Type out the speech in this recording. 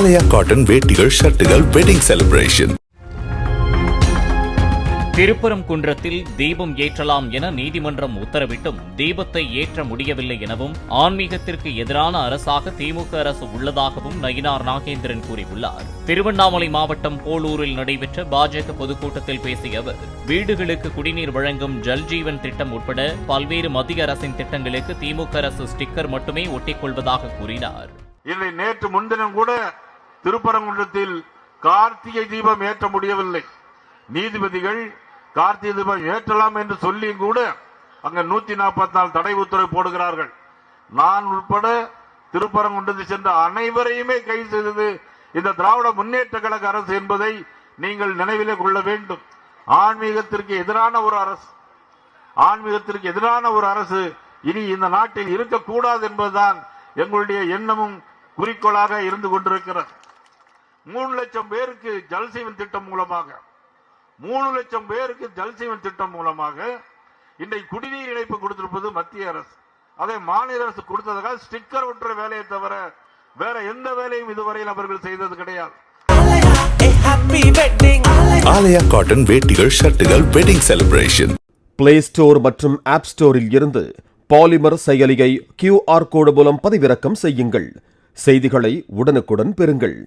ஆலயா cotton வேட்டிகள் ஷர்ட்டுகள் wedding celebration திருப்பரங்குன்றத்தில் தீபம் ஏற்றலாம் என நீதிமன்றம் உத்தரவிட்டும் தீபத்தை ஏற்ற முடியவில்லை எனவும் ஆன்மீகத்திற்கு எதிரான அரசாக திமுக அரசு உள்ளதாகவும் நயினார் நாகேந்திரன் கூறியுள்ளார். திருவண்ணாமலை மாவட்டம் போலூரில் நடைபெற்ற பாஜக பொதுக்கூட்டத்தில் பேசிய அவர் வீடுகளுக்கு குடிநீர் வழங்கும் ஜல்ஜீவன் திட்டம் உட்பட பல்வேறு மத்திய அரசின் திட்டங்களுக்கு திமுக அரசு ஸ்டிக்கர் மட்டுமே ஒட்டிக்கொள்வதாக கூறினார். இல்லை நேற்று முன்தினம் கூட திருப்பரங்குன்றத்தில் கார்த்திகை தீபம் ஏற்ற முடியவில்லை. நீதிபதிகள் கார்த்திகை தீபம் ஏற்றலாம் என்று சொல்லியும் கூட அங்க நூத்தி நாற்பத்தி நாலு தடை உத்தரவு போடுகிறார்கள். நான் உட்பட திருப்பரங்குன்றத்தை சென்ற அனைவரையுமே கைது செய்தது இந்த திராவிட முன்னேற்ற கழக அரசு என்பதை நீங்கள் நினைவிலே கொள்ள வேண்டும். ஆன்மீகத்திற்கு எதிரான ஒரு அரசு. ஆன்மீகத்திற்கு எதிரான ஒரு அரசு இனி இந்த நாட்டில் இருக்கக்கூடாது என்பதுதான் எங்களுடைய எண்ணமும் குறிக்கோளாக இருந்து கொண்டிருக்கிறது. மூணு லட்சம் பேருக்கு ஜல்சீவன் திட்டம் மூலமாக மூணு லட்சம் பேருக்கு ஜல்சீவன் திட்டம் மூலமாக இன்றைக்கு குடிநீர் இணைப்பு கொடுத்திருப்பது மத்திய அரசு. அதை மாநில அரசு கொடுத்ததாக ஸ்டிக்கர் ஒற்ற வேலையை தவிர வேற எந்த வேலையும் இதுவரையில் அவர்கள் செய்தது கிடையாது. ஆலயா காட்டன் வேட்டிகள் ஷர்ட்டுகள் வெட்டிங் செலிப்ரேஷன் பிளே ஸ்டோர் மற்றும் ஆப் ஸ்டோரில் இருந்து பாலிமர் செயலியை கியூஆர் கோடு மூலம் பதிவிறக்கம் செய்யுங்கள். செய்திகளை உடனுக்குடன் பெறுங்கள்.